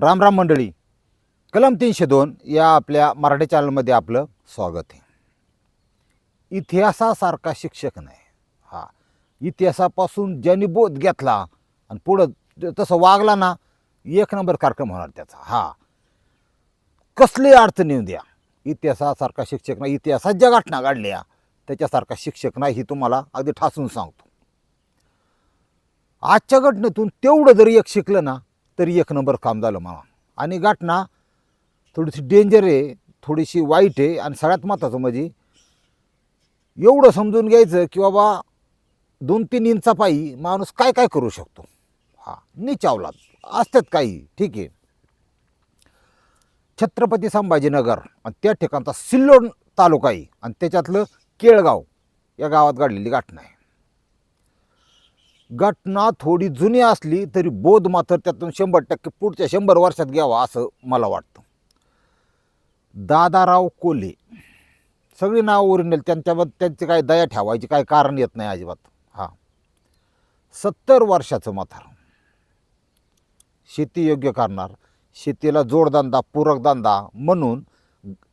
राम राम मंडळी. कलम तीनशे दोन या आपल्या मराठी चॅनलमध्ये आपलं स्वागत आहे. इतिहासासारखा शिक्षक नाही. हा इतिहासापासून ज्यांनी बोध घेतला आणि पुढं तसं वागला ना एक नंबर कार्यक्रम होणार त्याचा. हा. कसली अडचण येऊ द्या. इतिहासासारखा शिक्षक नाही. इतिहासात ज्या घटना घडल्या त्याच्यासारखा शिक्षक नाही ही तुम्हाला अगदी ठासून सांगतो. आजच्या घटनेतून तेवढं जरी एक शिकलं ना तरी एक नंबर काम झालं मला आणि घटना थोडीशी डेंजर आहे थोडीशी वाईट आहे आणि सगळ्यात महत्त्वाचं म्हणजे एवढं समजून घ्यायचं की बाबा दोन तीन इंचापायी माणूस काय काय करू शकतो. हा निचावला. असतात काही. ठीक आहे. छत्रपती संभाजीनगर आणि त्या ठिकाणचा सिल्लोड तालुका आहे आणि त्याच्यातलं केळगाव या गावात घडलेली घटना आहे. घटना थोडी जुनी असली तरी बोध मात्र त्यातून शंभर टक्के पुढच्या शंभर वर्षात घ्यावा असं मला वाटतं. दादाराव कोल्हे सगळी नाव ओरिजिनल त्यांच्याबद्दल त्यांची काय दया ठेवायची काय कारण येत नाही अजिबात. हां. सत्तर वर्षाचं म्हातार. शेती योग्य करणार. शेतीला जोडधंदा पूरकधंदा म्हणून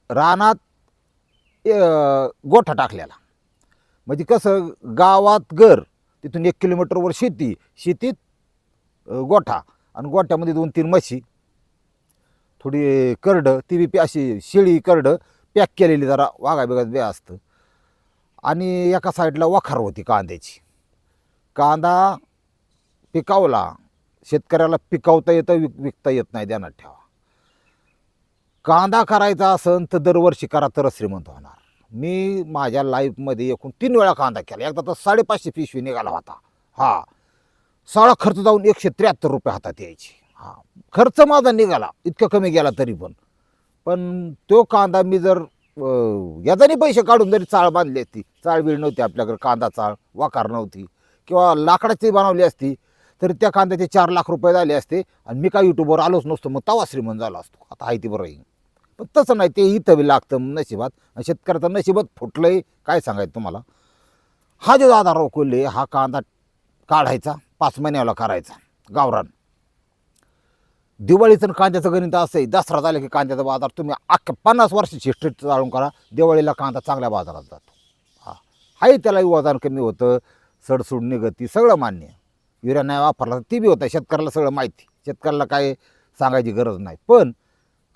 रानात गोठा टाकलेला. म्हणजे कसं गावात घर तिथून एक किलोमीटरवर शेती शेतीत गोठा. आणि गोठ्यामध्ये दोन तीन म्हशी. थोडी करडं ती बी अशी शेळी करडं पॅक केलेली जरा वाघा बिगात बे असतं. आणि एका साईडला वखार होती कांद्याची. कांदा पिकावला. शेतकऱ्याला पिकवता येतं विक विकता येत नाही ध्यानात ठेवा. कांदा करायचा असन तर दरवर्षी करा तरच श्रीमंत होणार. मी माझ्या लाईफमध्ये एकूण तीन वेळा कांदा केला. एकदा तर साडेपाचशे पिशवी निघाला होता. हा. सगळा खर्च जाऊन एकशे त्र्याहत्तर रुपये हातात यायची. हा. खर्च माझा निघाला. इतकं कमी गेला तरी पण. पण तो कांदा मी जर अं, याच्याने पैसे काढून जरी चाळ बांधली असती चाळ बीळ नव्हती आपल्याकडे कांदा चाळ वाकार नव्हती किंवा लाकडाची बनवली असती तर त्या कांद्याचे चार लाख रुपये झाले असते आणि मी काय युट्यूबवर आलोच नसतो मग तवा श्रीमंत झाला असतो. आता आहे ती बरं आहे. पण तसं नाही ते इथं लागतं नशिबात. आणि शेतकऱ्याचं नशिबात फुटलंय काय सांगायचं तुम्हाला? हा जो दादा रोखवले हा कांदा काढायचा? पाच महिन्याला करायचा गावरान. दिवाळीचं कांद्याचं गणित असं आहे दसरा झालं की कांद्याचा बाजार तुम्ही अख्ख्या पन्नास वर्षाची हिस्ट्री चालून करा दिवाळीला कांदा चांगल्या बाजारात जातो. हा. हाही त्याला वजन कमी होतं सडसूड निगती सगळं मान्य. युरिया नाही वापरला तर ती बी होतं शेतकऱ्याला सगळं माहिती. शेतकऱ्याला काय सांगायची गरज नाही. पण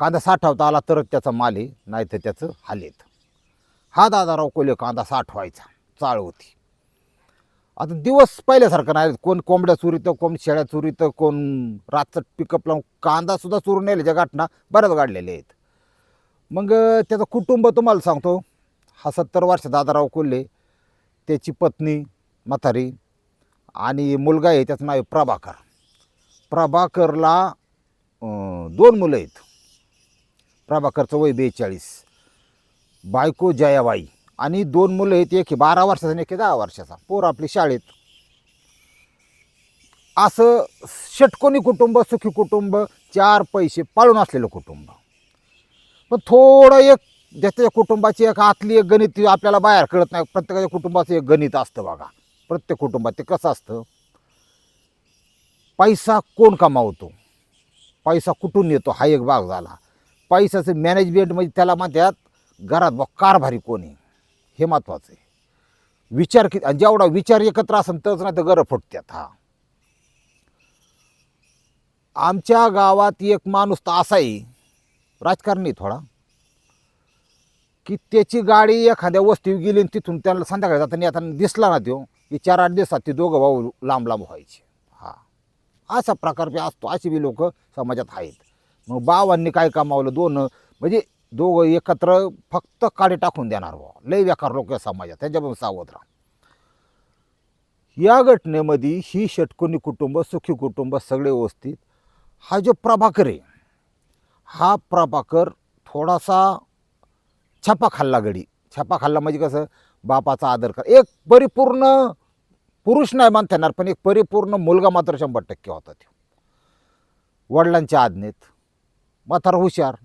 कांदा साठवता आला तरच त्याचा माल आहे नाही तर त्याचं हाल येतं हा दादाराव कोले कांदा साठवायचा चाळ होती. आता दिवस पहिल्यासारखं नाही कोण कोंबड्या चुरीतं कोण शेळ्या चुरीतं कोण रातचं पिकअप लावून कांदासुद्धा चोरून नेल्याच्या घटना बऱ्याच गाडलेल्या आहेत. मग त्याचं कुटुंब तुम्हाला सांगतो हा सत्तर वर्ष दादाराव कोल्हे त्याची पत्नी म्हातारी आणि मुलगा आहे त्याचं नाव आहे प्रभाकर. प्रभाकरला दोन मुलं आहेत. प्रभाकरचं वय बेचाळीस. बायको जयाबाई. आणि दोन मुलं आहेत एक बारा वर्षाचा आणि एक आहे दहा वर्षाचा. पोर आपली शाळेत. असं षटकोनी कुटुंब सुखी कुटुंब चार पैसे पाळून असलेलं कुटुंब. पण थोडं एक ज्याच्या कुटुंबाची एक आतली एक गणित आपल्याला बाहेर कळत नाही. प्रत्येकाच्या कुटुंबाचं एक गणित असतं बघा. प्रत्येक कुटुंबात ते कसं असतं? पैसा कोण कमावतो? पैसा कुठून येतो? हा एक भाग झाला. पैशाचं मॅनेजमेंट म्हणजे त्याला म्हणतात घरात बा कारभारी कोण आहे? हे महत्त्वाचं आहे. विचार कि जेवढा विचार एकत्र असेल तरच नाही तर घरं फुटतात हा. आमच्या गावात एक माणूस तर असा आहे राजकारणी थोडा की त्याची गाडी एखाद्या वस्तीवर गेली आणि तिथून त्याला संध्याकाळी जाताना येताना दिसला ना तो की चार आठ दिवसात ते दोघं भाऊ लांब लांब व्हायचे हा. असा प्रकार असतो अशी बी लोक समाजात आहेत. मग बावांनी काय कमावलं? दोन म्हणजे दोघं एकत्र फक्त काडे टाकून देणार बुवा. लय व्याकार लोक समाजात. त्याच्यापासून सावध राहा. या घटनेमध्ये ही षटकोनी कुटुंब सुखी कुटुंब सगळे व्यवस्थित. हा जो प्रभाकर आहे हा प्रभाकर थोडासा छापा खाल्ला गडी. छापा खाल्ला म्हणजे कसं? बापाचा आदर कर. एक परिपूर्ण पुरुष नाही मानता येणार पण एक परिपूर्ण मुलगा मात्र शंभर टक्के होता तो. वडिलांच्या आज्ञेत. म्हातारा हुशार.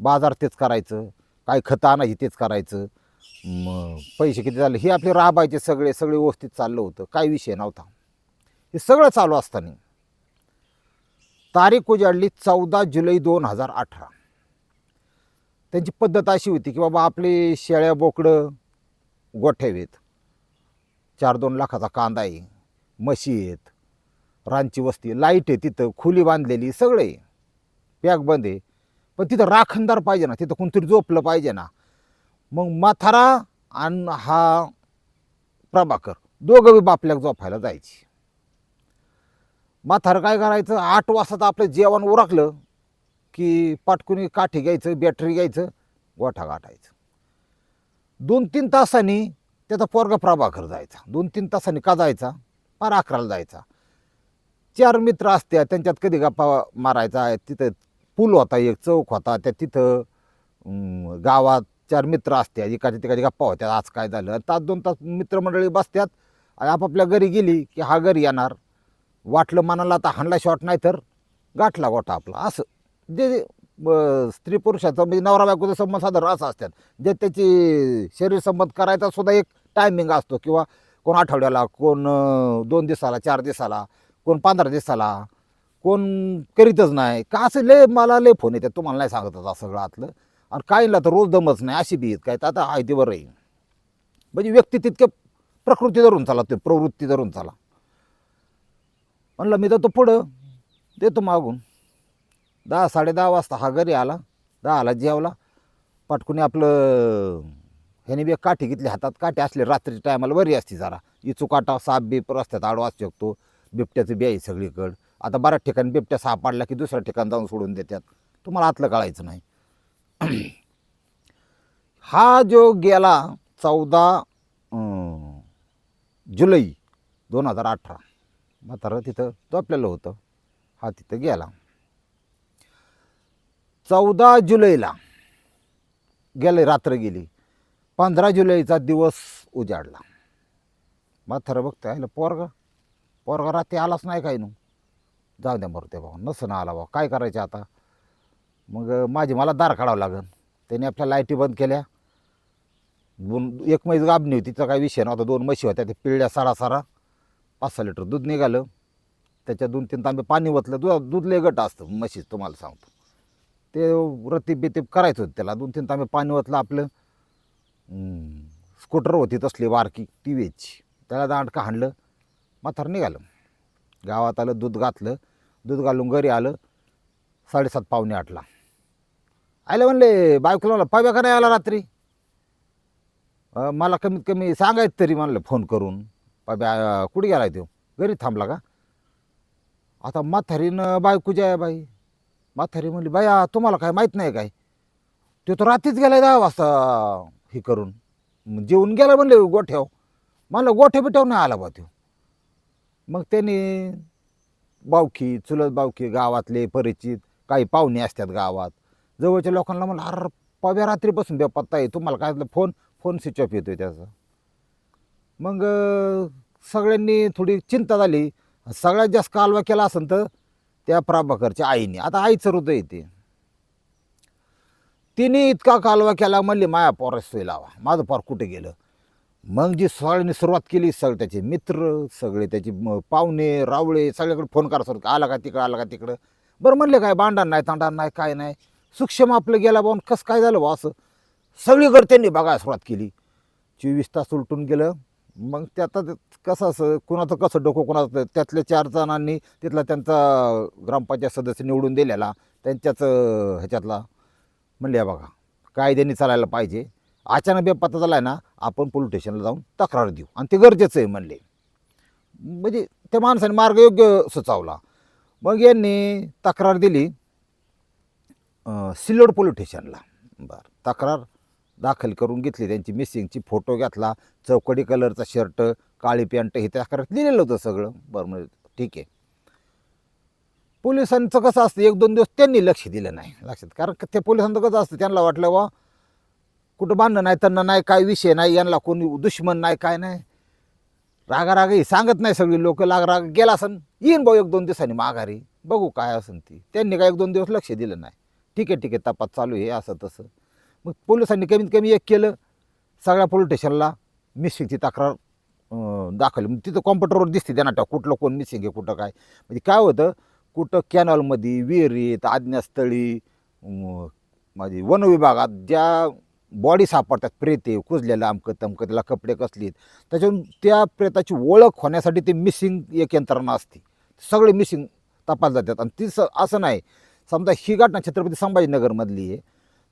बाजार तेच करायचं. काय खतं आणायची तेच करायचं. मग पैसे किती झाले? हे आपले राबायचे सगळे सगळे व्यवस्थित चाललं होतं. काय विषय नव्हता. हे सगळं चालू असताना तारीख उजाडली चौदा जुलै दोन हजार अठरा. त्यांची पद्धत अशी होती की बाबा आपली शेळ्या बोकडं गोठ्यावेत. चार दोन लाखाचा कांदा आहे म्हशी आहेत रानची वस्ती लाइट आहे तिथं खुली बांधलेली सगळे. पॅक बंद आहे. पण तिथं राखणदार पाहिजे ना तिथं कोणतरी झोपलं पाहिजे ना. मग माथारा आणि हा प्रभाकर दोघं बी बापल्याक झोपायला जायची. म्हातारं काय करायचं आठ वाजता आपलं जेवण उरकलं की पाटकुनी काठी घ्यायचं बॅटरी घ्यायचं गोठा गाठायचं. दोन तीन तासांनी त्याचा पोरगा प्रभाकर जायचा. दोन तीन तासांनी का जायचा? पार अकराला जायचा. चार मित्र असत्या त्यांच्यात कधी गप्पा मारायचा तिथं पूल होता एक चौक होता त्या तिथं गावात चार मित्र असत्या एकाच्या तिकाच्या गप्पा होत्या आज काय झालं? तास दोन तास मित्रमंडळी बसत्यात आणि आपापल्या घरी गेली की हा घरी येणार. वाटलं मनाला आता हाणला शॉट नाही तर गाठला गोठा आपला. असं. जे स्त्री पुरुषाचं म्हणजे नवरा बायकोचा संबंध साधारण असं असतात जे त्याची शरीर संबंध करायचा सुद्धा एक टायमिंग असतो. किंवा कोण आठवड्याला कोण दोन दिवसाला चार दिवसाला कोण पंधरा दिवसाला कोण करीतच नाही. का असं लय मला लय फोन येतात तुम्हाला नाही सांगत आता सगळं आतलं. आणि काहीला तर रोज दमच नाही अशी बी येत काय तर आता आहे ते बरं आहे. म्हणजे व्यक्ती तितके प्रकृती धरून चाला ते प्रवृत्ती धरून चाला म्हणलं मी तर तो पुढं देतो मागून. दहा साडे दहा वाजता हा घरी आला दहाला जेवला. पटकुनी आपलं ह्याने बी काठी घेतली हातात. काठी असले रात्री टायमाला बरी असती जरा. इचू काटा साप बीप रस्त्यात आडवा असू शकतो. बिबट्याचं बी आहे सगळीकडं. आता बऱ्याच ठिकाणी बिबट्या सापडला की दुसऱ्या ठिकाणी जाऊन सोडून देतात. तुम्हाला आतलं कळायचं नाही. हा जो गेला चौदा जुलै दोन हजार अठरा म्हातारा तिथं झोपलेलं होतं. हा तिथं गेला. चौदा जुलैला गेले रात्र गेली. पंधरा जुलैचा दिवस उजाडला. म्हातारा बघतं आलं पोरगा पोरगा रात्री आलाच नाही काय नू? जाऊ द्या मरते भाऊ नसं ना आला भाऊ. काय करायचं आता? मग माझी मला दार काढावं लागेल त्याने आपल्या लाईटी बंद केल्या. दोन एक म्हैस गाबणी होती तिचा काही विषय नव्हता. दोन म्हशी होत्या ते पिळल्या सारा सारा. पाच सहा लिटर दूध निघालं. त्याच्या दोन तीन तांबे पाणी ओतलं. दूध दूध लय गट असतं म्हशीचं तुम्हाला सांगतो. ते रतीप बितीप करायचं होतं त्याला. दोन तीन तांबे पाणी ओतलं आपलं. स्कूटर होती तसली वारकी टी व्हीची त्याला दांडका हाणलं. माथार निघालं. गावात आलं दूध घातलं. दूध घालून घरी आलं साडेसात पावणे आठला. आले म्हणले बायकोला पाव्या का नाही आला रात्री? मला कमीत कमी सांगायचं तरी म्हणलं फोन करून. पाव्या कुठे गेला तो? घरी थांबला का? आता म्हातारीनं बायकोच्या आहे बाई. म्हातारी म्हणली बाया तुम्हाला काय माहीत नाही काय? तो तर रात्रीच गेला दहा वाजता हे करून. मग जेवून गेला म्हणले गोठ्याव म्हणलं गोठ्या बिठ्याव नाही आला बा तो. मग त्यांनी बावकी चुलत बावकी गावातले परिचित काही पाहुणे असतात गावात. जवळच्या लोकांना म्हणलं अरे पव्या रात्रीपासून बेपत्ता आहे. तुम्हाला काय फोन फोन स्विच ऑफ येतोय त्याचा. मग सगळ्यांनी थोडी चिंता झाली. सगळ्यात जास्त कालवा केला असेल तर त्या प्रभाकरच्या आईने. आता आईचं हृदय येते तिने इतका कालवा केला म्हणले माया पोरास सोय लावा. माझं पोर कुठे गेलं? मग जी सगळ्यांनी सुरुवात केली सगळे त्याचे मित्र सगळे त्याचे पाहुणे रावळे सगळ्याकडे फोन करा सर आला का तिकडं आला का तिकडं? बरं म्हणले काय भांडण नाही तांडण नाही काय नाही. सूक्ष्म आपलं गेला बाबा कसं काय झालं बा असं? सगळीकडे त्यांनी बघायला सुरुवात केली. चोवीस तास उलटून गेलं. मग त्यात कसं असं कुणाचं कसं डोकं कुणाचं त्यातल्या चार जणांनी तिथला त्यांचा ग्रामपंचायत सदस्य निवडून दिलेला त्यांच्याच ह्याच्यातला. म्हणले बघा कायद्याने चालायला पाहिजे. अचानक बेपत्ता झाला आहे ना आपण पोलीस स्टेशनला जाऊन तक्रार देऊ. आणि ते गरजेचं आहे म्हणले. म्हणजे त्या माणसाने मार्ग योग्य सुचावला. मग यांनी तक्रार दिली सिल्लोड पोलीस स्टेशनला बरं तक्रार दाखल करून घेतली त्यांची. मिसिंगची फोटो घेतला चौकडी कलरचा शर्ट काळी पॅन्ट हे तक्रार लिहिलेलं होतं सगळं. बरं म्हणजे ठीक आहे. पोलिसांचं कसं असतं एक दोन दिवस त्यांनी लक्ष दिलं नाही. लक्षात कारण ते पोलिसांचं कसं असतं त्यांना वाटलं वा कुठं बांधणं नाही त्यांना नाही काय विषय नाही यांना कोणी दुश्मन नाही काय नाही. रागा रागा ही सांगत नाही सगळी लोक लाग राग गेला असन येईन भाऊ एक दोन दिवसांनी माघारी. बघू काय असन ती. त्यांनी काय एक दोन दिवस लक्ष दिलं नाही. ठीक आहे ठीक आहे तपास चालू आहे असं तसं. मग पोलिसांनी कमीत कमी एक केलं सगळ्या पोलीस स्टेशनला मिसिंगची तक्रार दाखवली मग तिथं कॉम्प्युटरवर दिसते त्यांना त्या कुठलं कोण मिसिंग आहे कुठं काय. म्हणजे काय होतं कुठं कॅनॉलमध्ये विहिरीत आज्ञास्थळी माझे म्हणजे माझी वनविभागात ज्या बॉडी सापडतात. प्रेते कुजलेलं अमकं तमकं त्याला कपडे कसलीत त्याच्यातून त्या प्रेताची ओळख होण्यासाठी ते मिसिंग एक यंत्रणा असते. सगळे मिसिंग तपास जातात. आणि ती स असं नाही. समजा ही घटना छत्रपती संभाजीनगरमधली आहे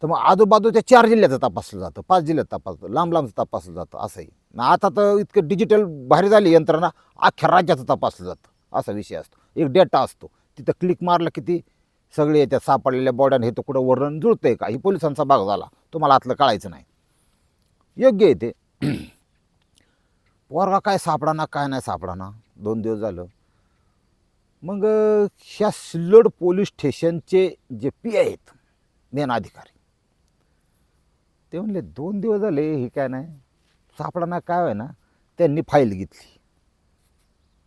तर मग आजूबाजूच्या चार जिल्ह्याचं तपासलं जातं. पाच जिल्ह्यात तपासलं लांब लांबचं तपासलं जातं. असंही. ना आता तर इतकं डिजिटल भारी झाली यंत्रणा अख्ख्या राज्याचं तपासलं जातं. असा विषय असतो. एक डेटा असतो. तिथं क्लिक मारलं की ती सगळे येत्या सापडलेल्या बॉड्याने हे तुकडं कुठं वर्णन जुळतंय का? ही पोलिसांचा भाग झाला. तुम्हाला आतलं कळायचं नाही. योग्य आहे ते. पोरगा काय सापडाना काय नाही सापडाना? दोन दिवस झालं. मग ह्या सिल्लोड पोलीस स्टेशनचे जे पी आहेत मेन अधिकारी ते म्हणले दोन दिवस झाले हे काय नाही. सापडाना काय आहे ना त्यांनी फाईल घेतली.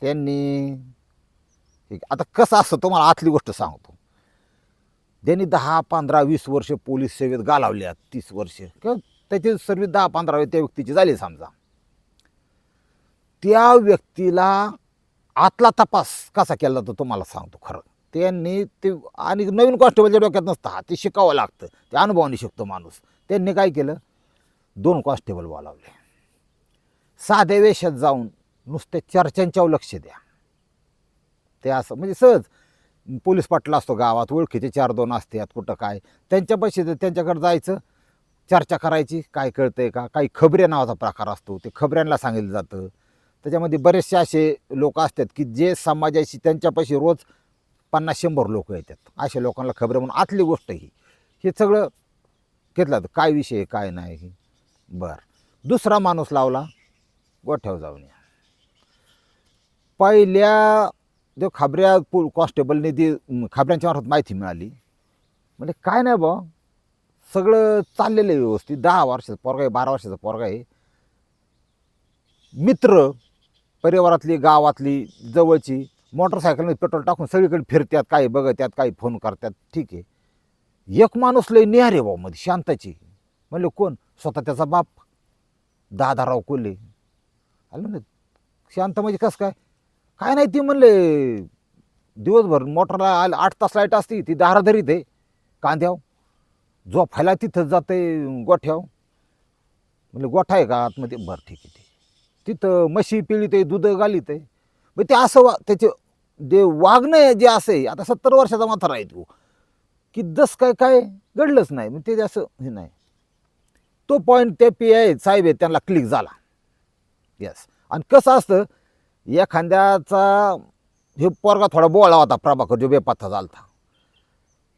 त्यांनी आता कसं असतं तुम्हाला आतली गोष्ट सांगतो. त्यांनी दहा पंधरा वीस वर्ष पोलीस सेवेत घालावल्यात तीस वर्ष. किंवा त्याची सर्व्हिस दहा पंधरा त्या व्यक्तीची झाली समजा. त्या व्यक्तीला आतला तपास कसा केला जातो तुम्हाला सांगतो खरं. त्यांनी ते आणि नवीन कॉन्स्टेबलच्या डोक्यात नसतं हा ते शिकावं लागतं ते अनुभवाने शिकतो माणूस. त्यांनी काय केलं? दोन कॉन्स्टेबल बोलावले. साध्या वेशात जाऊन नुसते चर्चांच्यावर लक्ष द्या. ते असं म्हणजे सहज पोलीस पाटला असतो गावात ओळखीचे चार दोन असतात कुठं काय. त्यांच्यापाशी त्यांच्याकडे जायचं चर्चा करायची काय कळतंय का काही खबऱ्या नावाचा प्रकार असतो ते खबऱ्यांना सांगितलं जातं. त्याच्यामध्ये बरेचसे असे लोक असतात की जे समाजाशी त्यांच्यापाशी रोज पन्नास शंभर लोक येतात. अशा लोकांना खबऱ्या म्हणून आतली गोष्ट ही. हे सगळं घेतलं जातं काय विषय आहे, काय नाही बरं. दुसरा माणूस लावला गोठ्यावर जाऊन या. पहिल्या जो खाबऱ्या पो कॉन्स्टेबलने ती खाबऱ्यांच्या मार्फत माहिती मिळाली. म्हणजे काय नाही बा सगळं चाललेलं आहे व्यवस्थित. दहा वर्षाचा पोरगा आहे बारा वर्षाचा पोरगा आहे. मित्र परिवारातली गावातली जवळची मोटरसायकलमध्ये पेट्रोल टाकून सगळीकडे फिरतात काही बघतात काही फोन करतात ठीक आहे. एक माणूस लय निहारे भाऊ मध्ये शांताची. म्हणले कोण? स्वतः त्याचा बाप? दादाराव कोल्हे. आलं म्हणलं शांत म्हणजे कसं काय? काय नाही ती म्हणले दिवसभर मोटरला आलं आठ तास लाइट असते ती दाराधरीत आहे कांद्याव. झोपायला तिथंच जाते गोठ्याव. म्हणजे गोठा आहे का आतमध्ये? बरं ठीक आहे ते तिथं म्हशी पिळीत आहे दूध घालीत आहे. मग ते असं वा त्याचे जे वागणं जे असे आता सत्तर वर्षाचा म्हातारा आहे तू. की जस काय काय घडलंच नाही. मग ते असं हे नाही. तो पॉईंट ते पी आहे साहेब आहे त्यांना क्लिक झाला. येस आणि कसं असतं एखाद्याचा हे पोरगा थोडा बोळा होता प्रभाकर जो बेपत्ता झालता.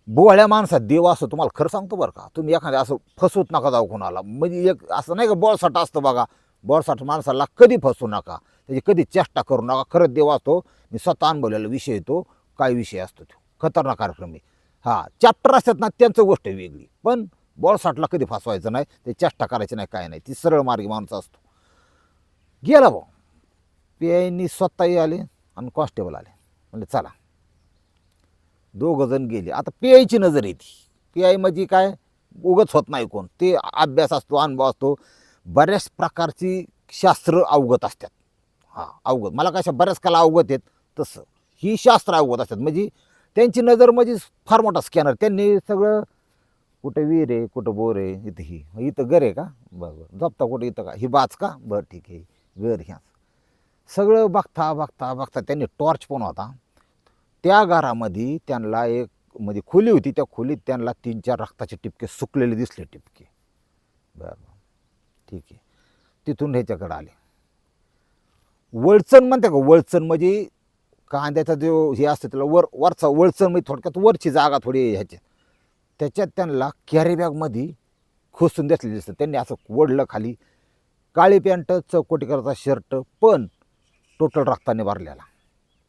बोळ्या माणसात देव असो तुम्हाला खरं सांगतो बरं का तुम्ही एखाद्या असं फसवत नका जाऊ कोणाला. म्हणजे एक असं नाही का बळसाट असतं बघा. बळसाट माणसाला कधी फसवू नका त्याची कधी चेष्टा करू नका. खरंच देव असतो मी स्वतः अनुभवलेला विषय येतो काय विषय असतो तो. खतरनाक कार्यक्रम आहे. हां चॅप्टर असतात ना त्यांचं गोष्ट वेगळी. पण बळसाटला कधी फसवायचं नाही ते चेष्टा करायची नाही काय नाही. ती सरळ मार्गी माणूस असतो. गेला भाऊ. पी आयनी स्वतःही आले आणि कॉन्स्टेबल आले. म्हणजे चला. दोघं जण गेले. आता पी आयची नजर येते पी आय म्हणजे काय? उगच होत नाही कोण. ते अभ्यास असतो अनुभव असतो. बऱ्याच प्रकारची शास्त्र अवगत असतात. हां अवगत. मला कशा बऱ्याच कला अवगत आहेत तसं. ही शास्त्र अवगत असतात. म्हणजे त्यांची नजर म्हणजे फार मोठा स्कॅनर. त्यांनी सगळं कुठं विहीर आहे कुठं बोर आहे इथं ही. इथं घर आहे का? बरं बरं. जपता कुठं इथं का? ही बाच का? बरं ठीक आहे. घर ह्या सगळं बघता बघता बघता त्यांनी टॉर्च पण होता. त्या घरामध्ये त्यांना एक म्हणजे खोली होती. त्या खोलीत त्यांना तीन चार रक्ताचे टिपके सुकलेले दिसले टिपके. बरं. बरं ठीक आहे. तिथून ह्याच्याकडे आले. वळचण म्हणते का? वळचण म्हणजे कांद्याचा जो हे असतं त्याला वर वरचा वळचण म्हणजे थोडक्यात वरची जागा थोडी ह्याची. त्याच्यात त्यांना कॅरी बॅगमध्ये खोसून दिसले दिसतं त्यांनी असं ओढलं खाली काळी पॅन्ट चौकोटी शर्ट पण टोटल रक्ताने भरलेला.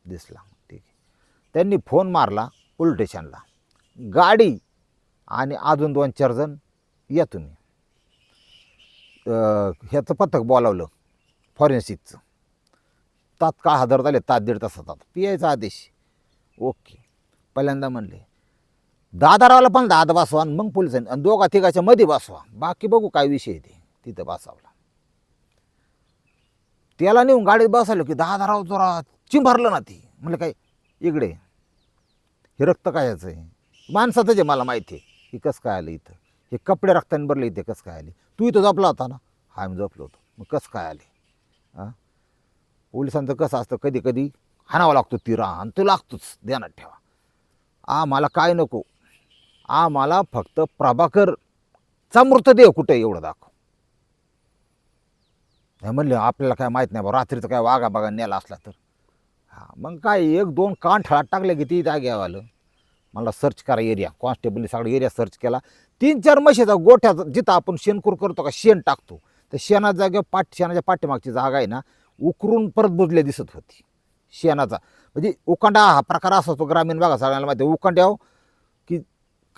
दिसला. ठीक आहे. त्यांनी फोन मारला पोलीस स्टेशनला गाडी आणि अजून दोन चार जण या तुम्ही. ह्याचं पथक बोलावलं. फॉरेन्सिकचं तात्काळ हजर झाले तास दीड तासात पियायचा पी आदेश. ओके. पहिल्यांदा म्हणले दादारावाला पण दादा बसवा आणि मग पोलिसांनी आणि दोघा तिघाच्या मध्ये बसवा. बाकी बघू काय विषय आहे ते. तिथं बसावला. त्याला नेऊन गाडीत बसवलं की दहा दहा जोरा चिंभारलं ना ती. म्हणलं काय इकडे. हे रक्त काय याचं आहे? माणसाचं जे मला माहिती आहे हे कसं काय आलं इथं? हे कपडे रक्ताने भरले इथे कसं काय आले? तू इथं झोपला होता ना? हा मी झोपलो होतो. मग कसं काय आले? हां पोलिसांचं कसं असतं? कधी कधी हाणावं लागतो तिरा. आणि तो लागतोच. ध्यानात ठेवा. आम्हाला काय नको? आम्हाला फक्त प्रभाकरचा मृतदेह कुठे एवढं दाखव. हे म्हणले आपल्याला काय माहीत नाही बा रात्रीचं काय वागा बघा नेला असला तर. हां मग काय एक दोन कान ठळात टाकले की ती जाग्यावर आलं मला सर्च करा एरिया कॉन्स्टेबलने सगळा एरिया सर्च केला. तीन चार म्हशीचा गोठ्याचा जिथं आपण शेणकूर करतो का शेण टाकतो. तर शेणा जागेवर पाठ शेणाच्या पाठीमागची जागा आहे ना उकरून परत बुजले दिसत होती. शेणाचा. म्हणजे उकांडा हा प्रकार असा असतो ग्रामीण भागात सगळ्यांना माहिती आहे. उकांड्याव की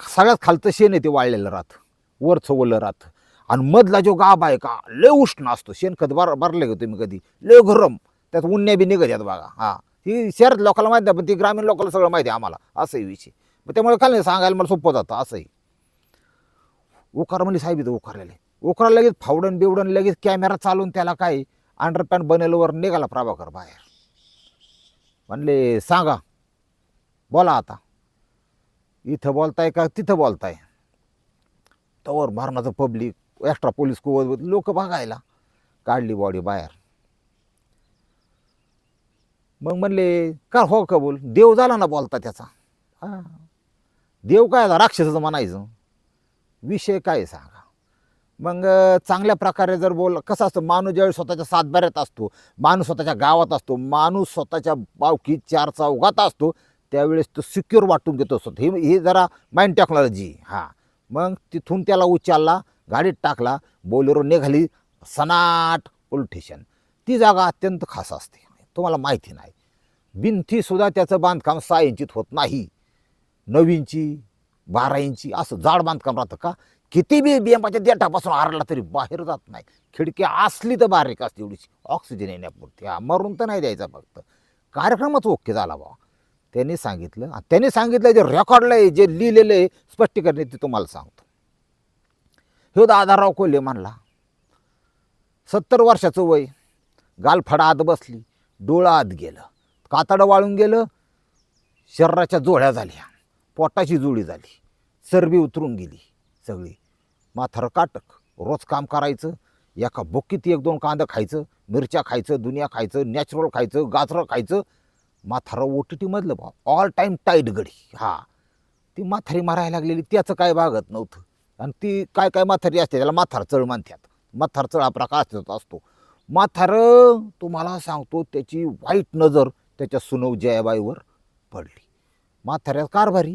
सगळ्यात खालचं शेण आहे ते वाळलेलं राहतं. वर चवलं राहतं. आणि मधला जो गाब आहे का लय उष्ण असतो. शेणखत बार बारले का तुम्ही कधी. लय गरम. त्यात उन्ह्या बी निघत बघा. हां. ही शहरात लोकांना माहिती आहे पण ती ग्रामीण लोकांना सगळं माहिती आहे आम्हाला. असंही विषय. मग त्यामुळे काय नाही सांगायला मला सोपं जातं असंही. उकार म्हणजे साहेब इथं उकारलेले उकार लगेच फावडन बिवडन लगेच कॅमेरा चालून त्याला काय अंडरपॅन्ट बनेलवर निघाला प्रभाकर बाहेर. म्हणले सांगा. बोला आता. इथं बोलताय का तिथं बोलताय? तवर मारणाचं पब्लिक एक्स्ट्रा पोलीस कुवत लोक बघायला. काढली बॉडी बाहेर. मग म्हणले का हो कबूल? देव झाला ना बोलता त्याचा. हां. देव काय राक्षसाचं म्हणायचं. विषय काय आहे सांगा. मग चांगल्या प्रकारे जर बोल कसं असतं? माणूस ज्यावेळी स्वतःच्या सातबाऱ्यात असतो माणूस स्वतःच्या गावात असतो माणूस स्वतःच्या बावकीत चार चौघात असतो त्यावेळेस तो सिक्युअर वाटून घेतो स्वतः. हे हे जरा माइंड टेक्नॉलॉजी हां. मग तिथून त्याला उचलला. गाडीत टाकला बोलेरो निघाली सनाट पोलीस स्टेशन ती जागा अत्यंत खास असते. तुम्हाला माहिती नाही. भिंतीसुद्धा त्याचं बांधकाम सहा इंचीत होत नाही. नऊ इंची बारा इंची असं जाड बांधकाम राहतं का? किती बी बिंबाच्या देठापासून आरला तरी बाहेर जात नाही. खिडकी असली तर बारीक असते एवढीशी. ऑक्सिजन येण्यापुरती. हा मरून तर नाही द्यायचा फक्त. कार्यक्रमच ओके झाला बा त्यांनी सांगितलं. त्यांनी सांगितलं जे रेकॉर्डलं आहे जे लिहिलेलं आहे स्पष्टीकरण ते तुम्हाला सांगतो. ह्यो दादाराव कोल्हे म्हणला सत्तर वर्षाचं वय गालफडा आत बसली डोळा आत गेलं कातडं वाळून गेलं शरीराच्या जोळ्या झाल्या पोटाची जुळी झाली चरबी उतरून गेली सगळी. माथारं काटक रोज काम करायचं एका बुक्कीत एक दोन कांदं खायचं मिरच्या खायचं दुनिया खायचं नॅचरल खायचं गाजरं खायचं. माथारं ओ टी टीमधलं बा ऑल टाईम टाईट गडी हां. ती माथारी मारायला लागलेली त्याचं काय भागत नव्हतं. आणि ती काय काय माथारी असते त्याला माथार चळ म्हणतात. माथार चळ हा प्रकार असतो असतो. माथारं तुम्हाला सांगतो त्याची वाईट नजर त्याच्या सुनव जयाबाईवर पडली. म्हाताऱ्यात कारभारी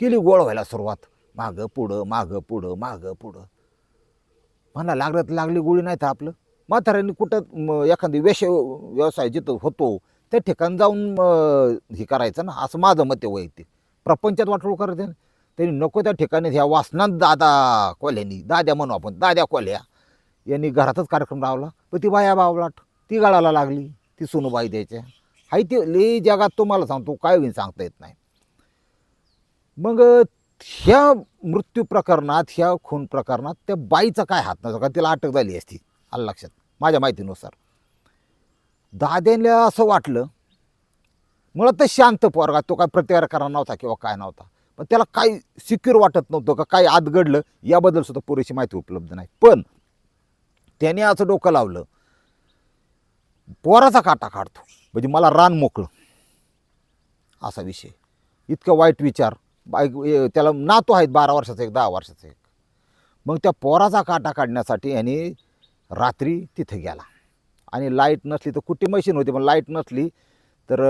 केली गोळ व्हायला सुरुवात. मागं पुढं मागं पुढं मागं पुढं. म्हणा लागलं तर लागली गोळी नाही तर आपलं. म्हाताऱ्यांनी कुठं एखादी वेश व्यवसाय जिथं होतो त्या ठिकाणी जाऊन हे करायचं ना असं माझं मत वैयक्तिक. प्रपंचात वाटोळ करायचं त्यांनी नको त्या ठिकाणी ह्या वासनात दादा कोल्यानी दाद्या म्हणू आपण दाद्या कोल्ह्या. यांनी घरातच कार्यक्रम लावला पण ती बाया बावलाट ती गाळायला लागली ती सोनूबाई द्यायच्या हाय ती लई जगात तुम्हाला सांगतो काय होईल सांगता येत नाही. मग ह्या मृत्यू प्रकरणात ह्या खून प्रकरणात त्या बाईचा काय हात नव्हता का? तिला अटक झाली असती आलं लक्षात माझ्या माहितीनुसार. दाद्याला असं वाटलं मुळात तर शांत पोरगा तो काय प्रतिकार करणार नव्हता किंवा काय नव्हता. पण त्याला काही सिक्युअर वाटत नव्हतं का काय आत घडलं याबद्दल सुद्धा पुरेशी माहिती उपलब्ध नाही. पण त्याने असं डोकं लावलं. पोराचा काटा काढतो. म्हणजे मला रान मोकळं. असा विषय. इतकं वाईट विचार. बाईक त्याला नातू आहेत बारा वर्षाचा एक दहा वर्षाचा एक. मग त्या पोराचा काटा काढण्यासाठी यांनी रात्री तिथे गेला. आणि लाइट नसली तर कुठे मशीन होती पण लाइट नसली तर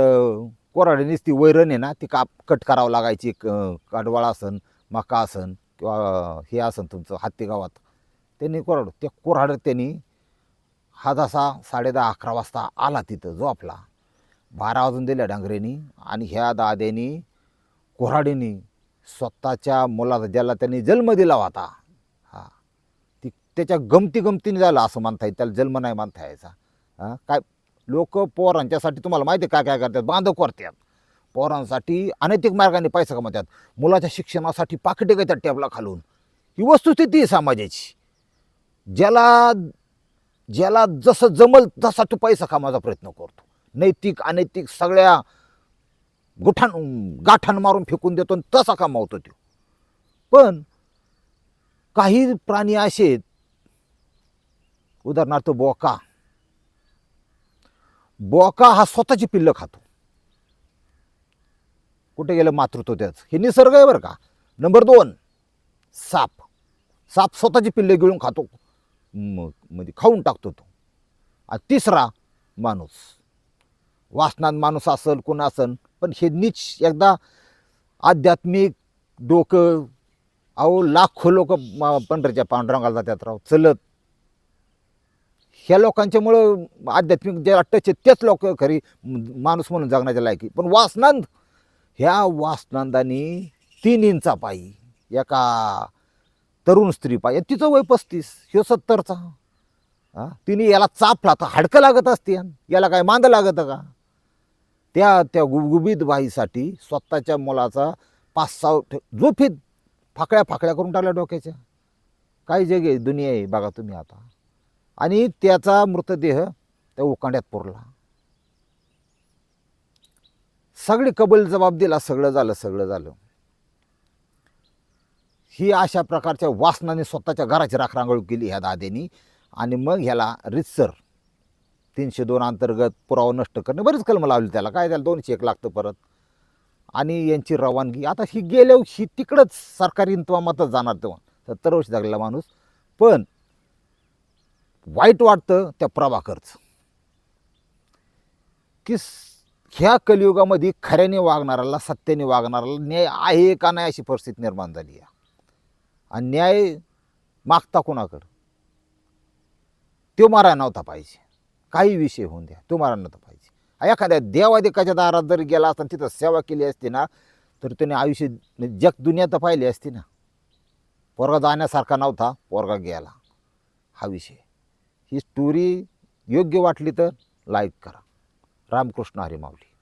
कोराडी नुसती ती वैरण आहे ना ती काप कट करावं लागायची कडवाळ असन मका असन किंवा हे असन तुमचं हत्ती गावात. त्यांनी कोराड त्या कोराड्यात त्यांनी हा जसा साडे दहा अकरा वाजता आला तिथं जो आपला बारा वाजून दिल्या डांगरेनी आणि ह्या दाद्यानी कोराडीनी स्वतःच्या मुलाचा ज्याला त्यांनी जन्म दिला होता हा ती त्याच्या गमती गमतीने झालं असं म्हणता येईल त्याला जन्म नाही म्हणता यायचा हां काय लोक पोरांच्यासाठी तुम्हाला माहिती आहे काय काय करतात? बांधव करतात. पोरांसाठी अनैतिक मार्गाने पैसा कमवतात. मुलाच्या शिक्षणासाठी पाकिटे घेतात टेबला खालून. ही वस्तुस्थिती आहे समाजाची. ज्याला ज्याला जसं जमल तसा तो पैसा कामाचा प्रयत्न करतो. नैतिक अनैतिक सगळ्या गुठान गाठान मारून फेकून देतो आणि तसा कमावतो तो. पण काही प्राणी असे आहेत उदाहरणार्थ बोका बोका हा स्वतःची पिल्लं खातो. कुठे गेलं मातृत्व त्याच? हे निसर्ग आहे बरं का. नंबर दोन साप. साप स्वतःची पिल्ले गिळून खातो. मग म्हणजे खाऊन टाकतो तो. आणि तिसरा माणूस. वासनात माणूस असल कोण असन पण हे नीच एकदा आध्यात्मिक डोकं अहो लाखो लोक पंढरीच्या पांडुरंगाला जातात राव. चलत ह्या लोकांच्यामुळं आध्यात्मिक ज्याला टच आहे तेच लोक खरी माणूस म्हणून जगण्याच्या लायकी पण वासनांद ह्या वासनांदानी तीन इंचा पायी एका तरुण स्त्री पायी तिचं वय पस्तीस ह्यो सत्तरचा. तिने याला चाप तर हाडकं लागत असते याला काय मांद लागत का? त्या त्या गुबगुबीत बाईसाठी स्वतःच्या मुलाचा पाच सहा जोफीत झोपीत फाकड्या फाकड्या करून टाकल्या डोक्याच्या. काय जग आहे दुनिया आहे बघा तुम्ही आता. आणि त्याचा मृतदेह त्या उकांड्यात पुरला. सगळी कबल जबाब दिला सगळं झालं सगळं झालं. ही अशा प्रकारच्या वासनाने स्वतःच्या घराची राखरांगळ केली ह्या दादेनी आणि मग ह्याला रितसर तीनशे दोन अंतर्गत पुरावा नष्ट करणे बरीच कलम लावली त्याला. काय त्याला दोनशे एक लागतं परत. आणि यांची रवानगी आता ही गेल्या ही तिकडंच सरकारी इंतवामातच जाणार तेव्हा. सत्तर वर्ष जगलेला माणूस. पण वाईट वाटतं त्या प्रभाकरचं. की ह्या कलियुगामध्ये खऱ्याने वागणाऱ्याला सत्याने वागणाऱ्याला न्याय आहे का नाही अशी परिस्थिती निर्माण झाली आहे. आणि न्याय मागता कोणाकडं? तो मारा नव्हता पाहिजे. काही विषय होऊन द्या तो मारा नव्हता पाहिजे. एखाद्या देवादेकाच्या दारात जर गेला असता तिथं सेवा केली असती ना तर त्याने आयुष्य म्हणजे जग दुनिया तर पाहिली असती ना. पोरगा जाण्यासारखा नव्हता पोरगा गेला. हा विषय. ही स्टोरी योग्य वाटली तर लाईक करा. रामकृष्ण हरी माऊली.